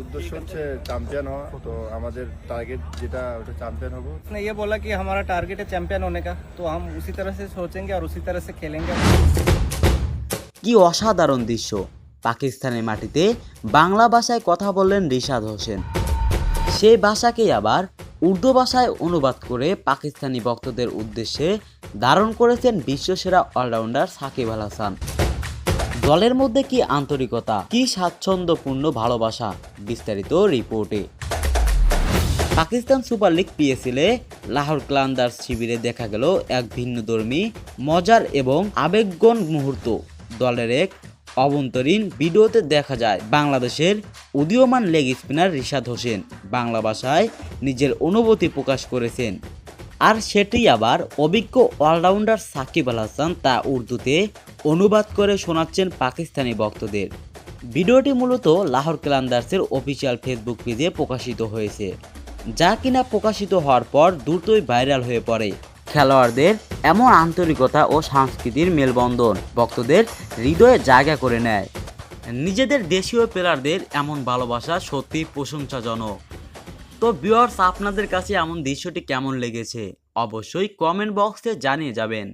উদ্দেশ্য হচ্ছে চ্যাম্পিয়ন হওয়া তো আমাদের টার্গেট যেটা ওটা চ্যাম্পিয়ন হবো उसने ये बोला कि हमारा टारगेट है चैंपियन होने का तो हम उसी तरह से सोचेंगे और उसी तरह से खेलेंगे কি অসাধারণ দৃশ্য পাকিস্তানের মাটিতে বাংলা ভাষায় কথা বললেন রিশাদ হোসেন সেই ভাষাকেই আবার উর্দু ভাষায় অনুবাদ করে পাকিস্তানি ভক্তদের উদ্দেশ্যে ধারণ করেছেন বিশ্বসেরা অলরাউন্ডার সাকিব আল হাসান দলের মধ্যে কি আন্তরিকতা, কি স্বাচ্ছন্দ্যপূর্ণ ভালোবাসা? বিস্তারিত রিপোর্টে। পাকিস্তান সুপার লিগ পিএসএলে লাহোর ক্লান্দার্স শিবিরে দেখা গেল এক ভিন্নধর্মী, মজার এবং আবেগগণ মুহূর্ত। দলের এক অভ্যন্তরীণ ভিডিওতে দেখা যায় বাংলাদেশের উদীয়মান লেগ স্পিনার রিশাদ হোসেন। বাংলা ভাষায় নিজের অনুভূতি প্রকাশ করেছেন। আর সেটি আবার অভিজ্ঞ অলরাউন্ডার সাকিব আল হাসান তা উর্দুতে অনুবাদ করে শোনাচ্ছেন পাকিস্তানি ভক্তদের। ভিডিওটি মূলত লাহোর ক্লান্দার্সের অফিসিয়াল ফেসবুক পেজে প্রকাশিত হয়েছে, যা কিনা প্রকাশিত হওয়ার পর দ্রুতই ভাইরাল হয়ে পড়ে। খেলোয়াড়দের এমন আন্তরিকতা ও সংস্কৃতির মেলবন্ধন ভক্তদের হৃদয়ে জায়গা করে নেয়। নিজেদের দেশীয় প্লেয়ারদের এমন ভালোবাসা সত্যি প্রশংসাজনক। তো ভিউয়ার্স আপনাদের কাছে এমন দৃশ্যটি কেমন লেগেছে? অবশ্যই কমেন্ট বক্সে জানিয়ে যাবেন।